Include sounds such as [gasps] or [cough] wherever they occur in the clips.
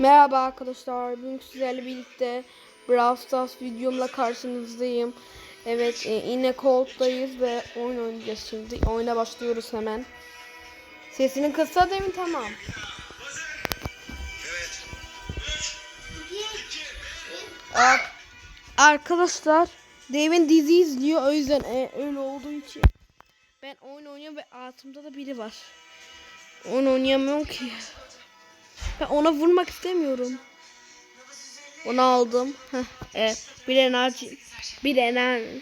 Merhaba arkadaşlar. Bugün sizlerle birlikte Brawl Stars videomla karşınızdayım. Evet e, yine Cold'dayız ve oyun oynayacağız şimdi. Oyuna başlıyoruz hemen. Sesini kısa değil mi? Tamam. Ar- Arkadaşlar Dave'in dizi izliyor o yüzden e, öyle olduğu için ben oyun oynuyorum ve altımda da biri var. Oyun oynayamıyorum ki. Ben ona vurmak istemiyorum. Onu aldım. Heh, e, bir enerji. Bir enerji.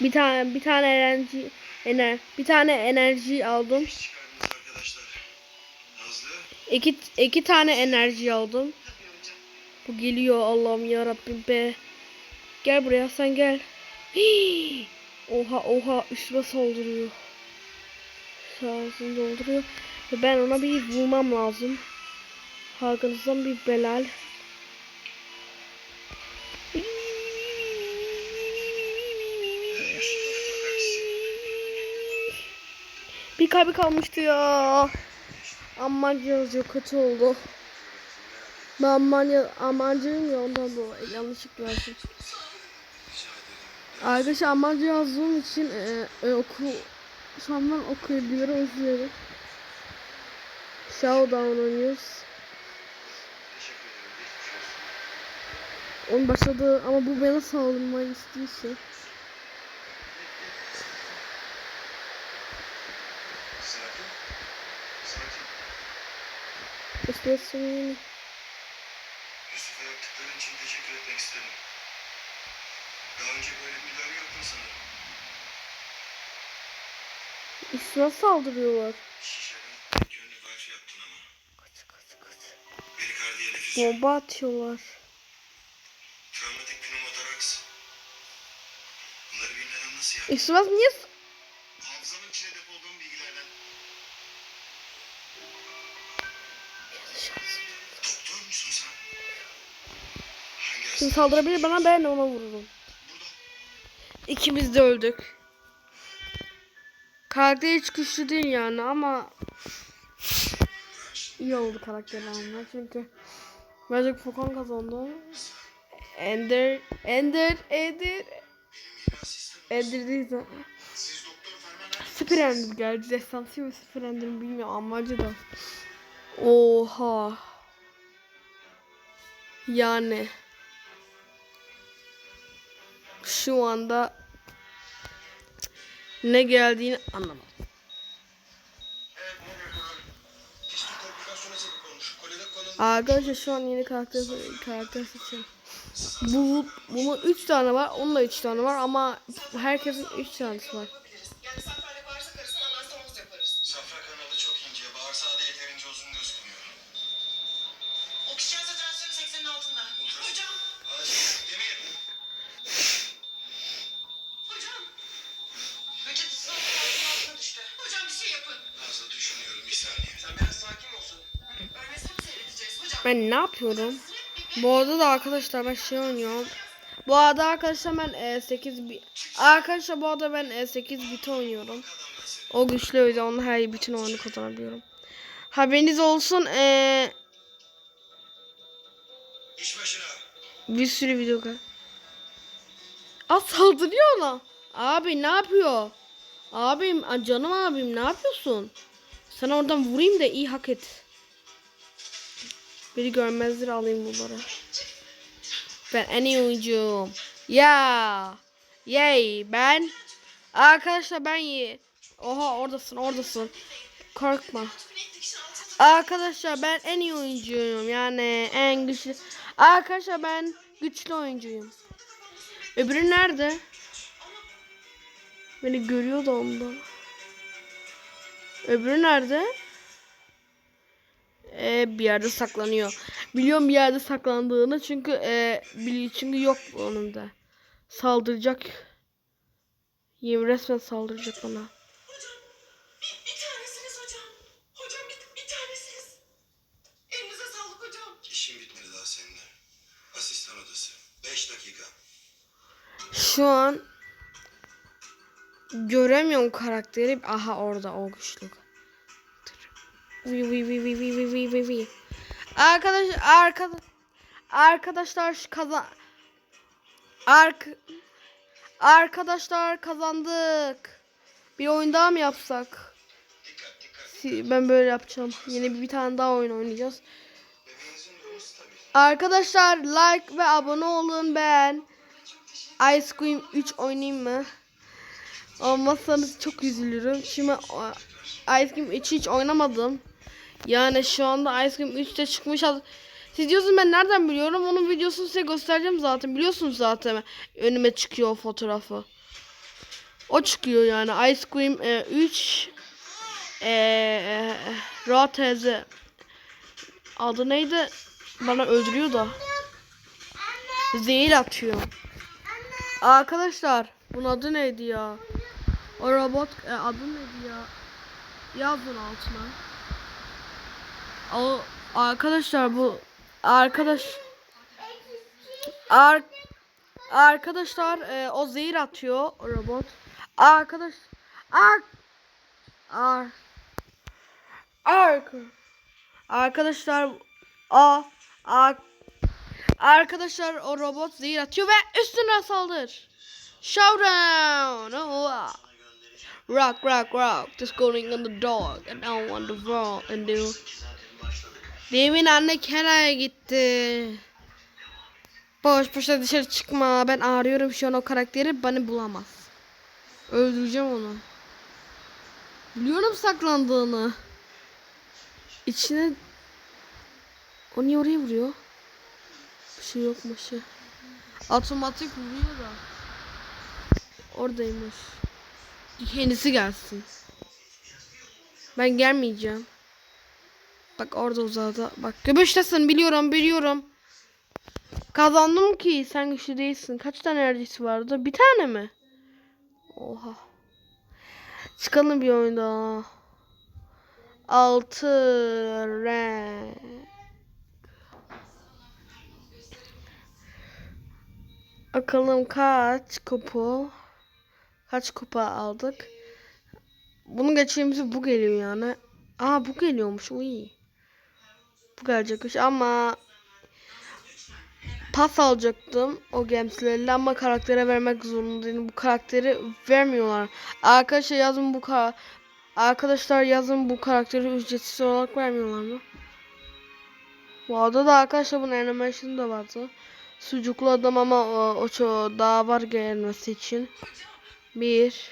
Bir tane bir tane enerji ener bir tane enerji aldım. İki iki tane enerji aldım. Bu geliyor Allah'ım ya Rabbim be. Gel buraya sen gel. Hii! Oha oha üstüme saldırıyor. Sağsını dolduruyor. Ve ben ona bir vurmam lazım. Hakan'ızdan bir belal. Bir kalbi kalmıştı ya. Aman yazıyor kötü oldu. Ben aman ya amancıyım ya ondan dolayı yanlışlık yazdım. Arkadaşlar amancı yazdığım için e, e, oku an ben okuyabiliyorum özlüyorum. Showdown oynuyoruz. Onun başladı ama bu bana saldırmayı istiyorsa. Sakin. İstiyorsun. Yusuf'a yaptıkların için teşekkür etmek isterim. Daha önce böyle bir müdahale yaptın sanırım. Üstüne saldırıyorlar. Kaç kaç kaç. Bomba atıyorlar. Üstüne niye Hafızanın içine depolduğum bilgilerden. Doktor musun sen? Hangi Kim hastane? saldırabilir bana ben ona vururum. İkimiz de öldük. Karakter hiç güçlü değil yani ama iyi oldu karakter alma çünkü Magic Fokon kazandı. Ender, Ender, Ender. Ender değil de Süper Ender geldi. Destansı mı Süper Ender mi bilmiyorum amacı da. Oha. Yani. Şu anda olmuş. Kolede konulmuş. Arkadaşlar şu an yeni karakter karakter seçiyorum. Bu bunun 3 tane var, onun da 3 tane var ama herkesin 3 tanesi var. Ben ne yapıyorum? Bu arada da arkadaşlar ben şey oynuyorum. Bu arada arkadaşlar ben e, 8 bit Arkadaşlar bu arada ben e, 8 bit oynuyorum. O güçlü o yüzden onunla her bütün oyunu kazanabiliyorum. Haberiniz olsun e, bir sürü video kal- Aa saldırıyor ona. Abi ne yapıyor? Abim canım abim ne yapıyorsun? Sana oradan vurayım da iyi hak et. Biri görmezdir alayım bunları. Ben en iyi oyuncuyum. Ya. Yay ben. Arkadaşlar ben iyi. Oha oradasın oradasın. Korkma. Arkadaşlar ben en iyi oyuncuyum. Yani en güçlü. Arkadaşlar ben güçlü oyuncuyum. Öbürü nerede? Beni görüyor da ondan. Öbürü nerede? Ee, bir yerde saklanıyor. Biliyorum bir yerde saklandığını çünkü e, çünkü yok onun da. Saldıracak. Yemin resmen saldıracak bana. Hocam, bir, bir tanesiniz hocam. Hocam bir, bir tanesiniz. Elinize sağlık hocam. İşin bitmedi daha seninle. Asistan odası. 5 dakika. Şu an göremiyorum karakteri. Aha orada o güçlü. Vi vi vi vi vi vi vi vi vi. Arkadaş arkadaş arkadaşlar kazan Ark arkadaşlar kazandık. Bir oyun daha mı yapsak? Ben böyle yapacağım. Yine bir, bir tane daha oyun oynayacağız. Arkadaşlar like ve abone olun ben. Ice Cream 3 oynayayım mı? Olmazsanız çok üzülürüm. Şimdi Ice Cream 3'ü hiç oynamadım. Yani şu anda Ice Cream 3'te çıkmış. Siz diyorsunuz ben nereden biliyorum? Onun videosunu size göstereceğim zaten. Biliyorsunuz zaten önüme çıkıyor o fotoğrafı. O çıkıyor yani. Ice Cream e, 3 e, e, Raw teyze adı neydi? Bana öldürüyor da. Zehir atıyor. Arkadaşlar bunun adı neydi ya? O robot e, adı neydi ya? Yazın altına. O arkadaşlar bu arkadaş Ar arkadaşlar e, o zehir atıyor robot. Arkadaş ar ar ar arkadaşlar a a arkadaşlar o robot zehir atıyor ve üstüne saldır. Showdown. Oh, rock rock rock. Just going on the dog and I want the wall and do. Demin anne Kena'ya gitti. Boş boşa dışarı çıkma. Ben arıyorum şu an o karakteri beni bulamaz. Öldüreceğim onu. Biliyorum saklandığını. İçine... O niye oraya vuruyor? Bir şey yokmuş. Otomatik vuruyor da. Oradaymış. Kendisi gelsin. Ben gelmeyeceğim. Bak orada uzadı. Bak göbüştesin biliyorum biliyorum. Kazandım ki sen güçlü değilsin. Kaç tane enerjisi vardı? Bir tane mi? Oha. Çıkalım bir oyunda. Altı renk. Bakalım kaç kupa kaç kupa aldık. Bunu geçtiğimizde bu geliyor yani. Aa bu geliyormuş. Uy. Gelecekmiş ama pas alacaktım o gemslerle ama karaktere vermek zorundaydım. Bu karakteri vermiyorlar. Arkadaşlar yazın bu ka Arkadaşlar yazın bu karakteri ücretsiz olarak vermiyorlar mı? Bu arada da arkadaşlar bunun animation'ı da vardı. Sucuklu adam ama o, o ço- daha var gelmesi için. Bir.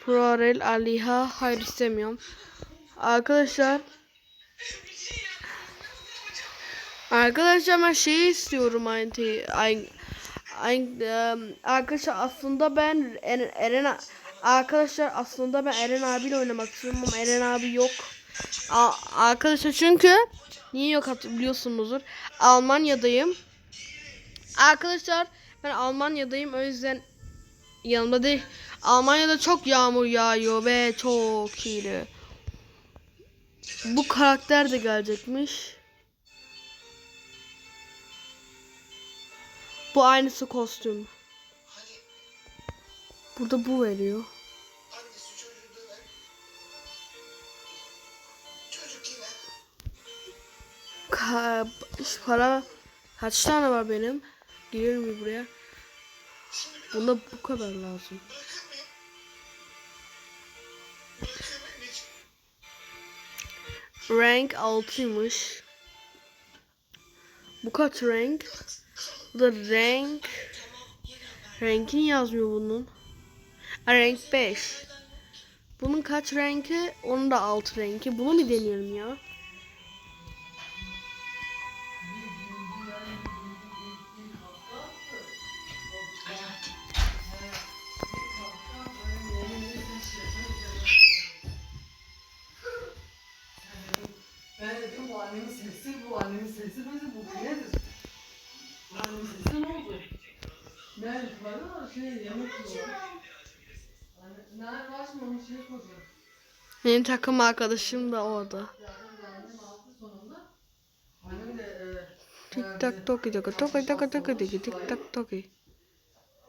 Prorel Aliha. Hayır istemiyorum. Arkadaşlar. Arkadaşlar ben şeyi istiyorum aynı aynı aynı em, arkadaşlar aslında ben Eren, Eren arkadaşlar aslında ben Eren abiyle oynamak istiyorum ama Eren abi yok. A- arkadaşlar çünkü niye yok biliyorsunuzdur. Almanya'dayım. Arkadaşlar ben Almanya'dayım o yüzden yanımda değil. Almanya'da çok yağmur yağıyor ve çok iyi. Bu karakter de gelecekmiş. Bu aynısı kostüm. Burada bu veriyor. Ka para kaç tane var benim? Geliyorum bir buraya. Bunda bu kadar lazım. Rank 6'ymış. Bu kaç rank? Bu da rank. Rankini yazmıyor bunun. Ha, rank 5. Bunun kaç ranki? Onun da 6 ranki. Bunu mu deneyelim ya? Ben de diyorum bu annemin sesi, bu annemin sesi ne oldu? Nerede? Şey koyacağım. Benim takım arkadaşım da orada. Tik tak toki toki toki toki toki toki tik tak toki.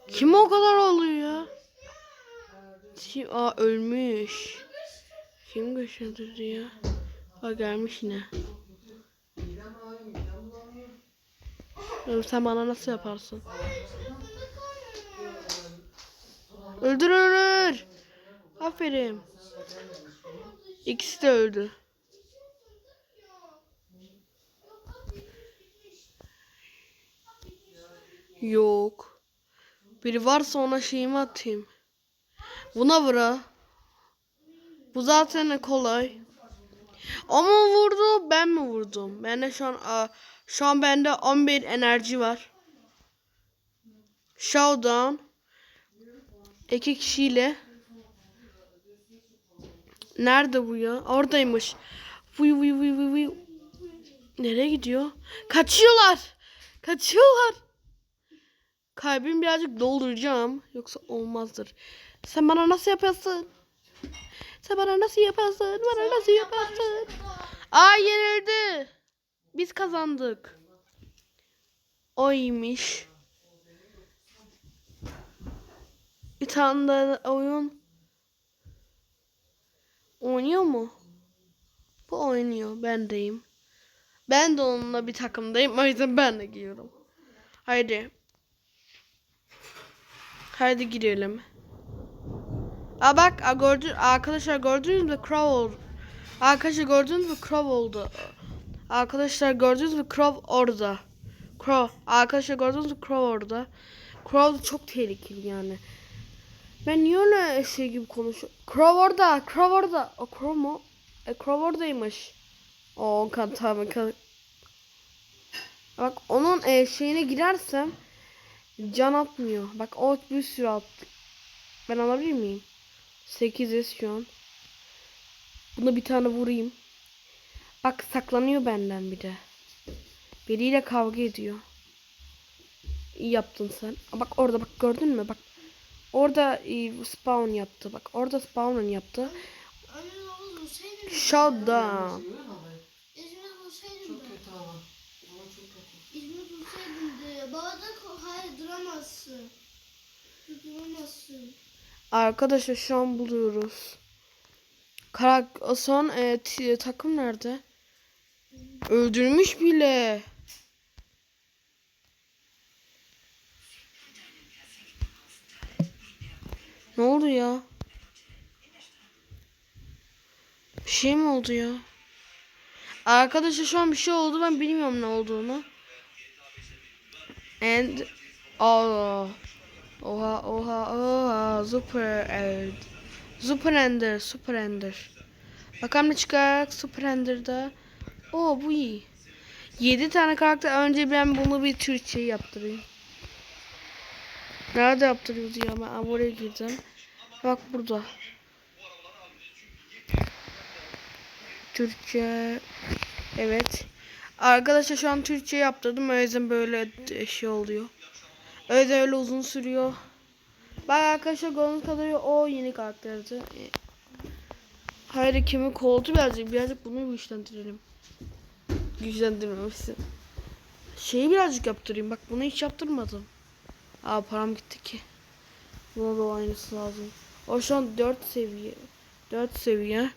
Kim o kadar oluyor ya? Kim? Aa ölmüş. Kim güçlendirdi ya? Ha gelmiş yine. Sen bana nasıl yaparsın? Öldür öldür. Aferin. İkisi de öldü. Yok. Biri varsa ona şeyimi atayım. Buna vur ha. Bu zaten kolay. Ama vurdu ben mi vurdum? Bende şu an şu an bende 11 enerji var. Showdown iki kişiyle Nerede bu ya? Oradaymış. Vuy vuy vuy vuy vuy. Nereye gidiyor? Kaçıyorlar. Kaçıyorlar. Kalbimi birazcık dolduracağım. Yoksa olmazdır. Sen bana nasıl yapıyorsun? Sen bana nasıl yaparsın? Bana nasıl yaparsın? Aa yenildi. Biz kazandık. Oymuş. Bir tane daha oyun. Oynuyor mu? Bu oynuyor. Ben deyim. Ben de onunla bir takımdayım. O yüzden ben de giyiyorum. Haydi. Haydi girelim. Aa bak aa, gördü, arkadaşlar gördünüz mü Crow oldu. Arkadaşlar gördünüz mü Crow oldu. Arkadaşlar gördünüz mü Crow orada. Crow. Arkadaşlar gördünüz mü Crow orada. Crow çok tehlikeli yani. Ben niye öyle şey gibi konuşuyorum? Crow orada. Crow orada. O Crow mu? E Crow oradaymış. O kan tamam kan. Bak onun e, şeyine girersem can atmıyor. Bak o bir sürü attı. Ben alabilir miyim? 8'iz şu an. Buna bir tane vurayım. Bak saklanıyor benden bir de. Biriyle kavga ediyor. İyi yaptın sen. Bak orada bak gördün mü? Bak orada e, spawn yaptı. Bak orada spawn yaptı. Duramazsın. Duramazsın. Arkadaşlar şu an buluyoruz. Karak son e, takım nerede? Öldürmüş bile. Ne oldu ya? Bir şey mi oldu ya? Arkadaşlar şu an bir şey oldu ben bilmiyorum ne olduğunu. And oh. Oha oha oha super end. Super Ender, Super Ender. Bakalım ne çıkacak Super Ender'da. Oo bu iyi. 7 tane karakter. Önce ben bunu bir Türkçe yaptırayım. Nerede yaptırıyordu ya? Ben oraya girdim. Bak burada. Türkçe. Evet. Arkadaşlar şu an Türkçe yaptırdım. O yüzden böyle şey oluyor. O yüzden öyle uzun sürüyor. Bak arkadaşlar gördüğünüz kadarıyla o yeni karakterdi. Hayır kimi koltu birazcık birazcık bunu güçlendirelim. Güçlendirmemişsin. Şeyi birazcık yaptırayım. Bak bunu hiç yaptırmadım. Aa param gitti ki. Buna da aynısı lazım. O şu an 4 seviye. 4 seviye.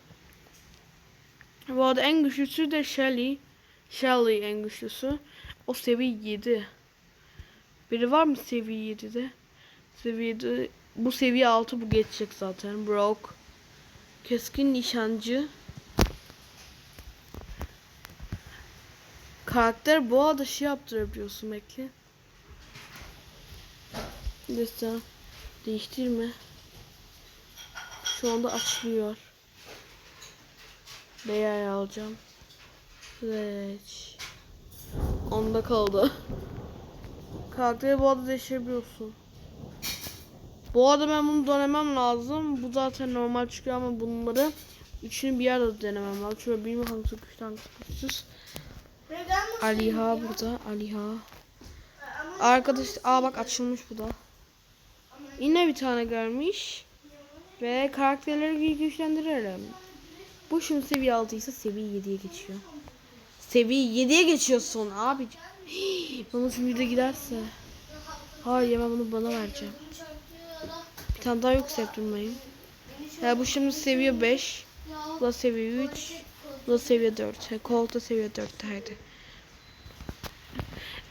Bu arada en güçlüsü de Shelly. Shelly en güçlüsü. O seviye 7. Biri var mı seviye 7'de? Seviyede bu seviye 6 bu geçecek zaten. Broke. Keskin nişancı. Karakter bu arada şey yaptırabiliyorsun bekle. Lütfen değiştirme. Şu anda açılıyor. Beyay alacağım. Seç. Onda kaldı. Karakteri bu arada değiştirebiliyorsun. Bu arada ben bunu denemem lazım. Bu zaten normal çıkıyor ama bunları üçünü bir yerde denemem lazım. Şöyle hangisi güçsüz. Neden bu Aliha burada. Aliha. Arkadaş aa bak açılmış bu da. Yine bir tane gelmiş. Ve karakterleri güçlendirelim. Bu şimdi seviye 6 ise seviye 7'ye geçiyor. Seviye 7'ye geçiyorsun abi. [gasps] Bana şimdi de giderse. Hayır ben bunu bana vereceğim. Bir tane daha yükselttirmeyin. Ya bu şimdi seviye 5. Ya Kol- Bu da seviye 3. koltuk- Bu da seviye 4. Kolta seviye 4'teydi.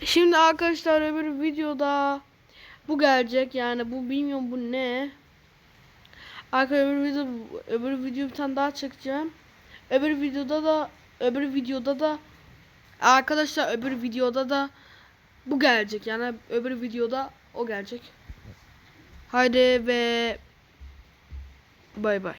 Şimdi arkadaşlar öbür videoda bu gelecek. Yani bu bilmiyorum bu ne. Arkadaşlar öbür video öbür video bir tane daha çekeceğim. Öbür videoda da öbür videoda da arkadaşlar öbür videoda da bu gelecek. Yani öbür videoda o gelecek. Haydi ve bay bay.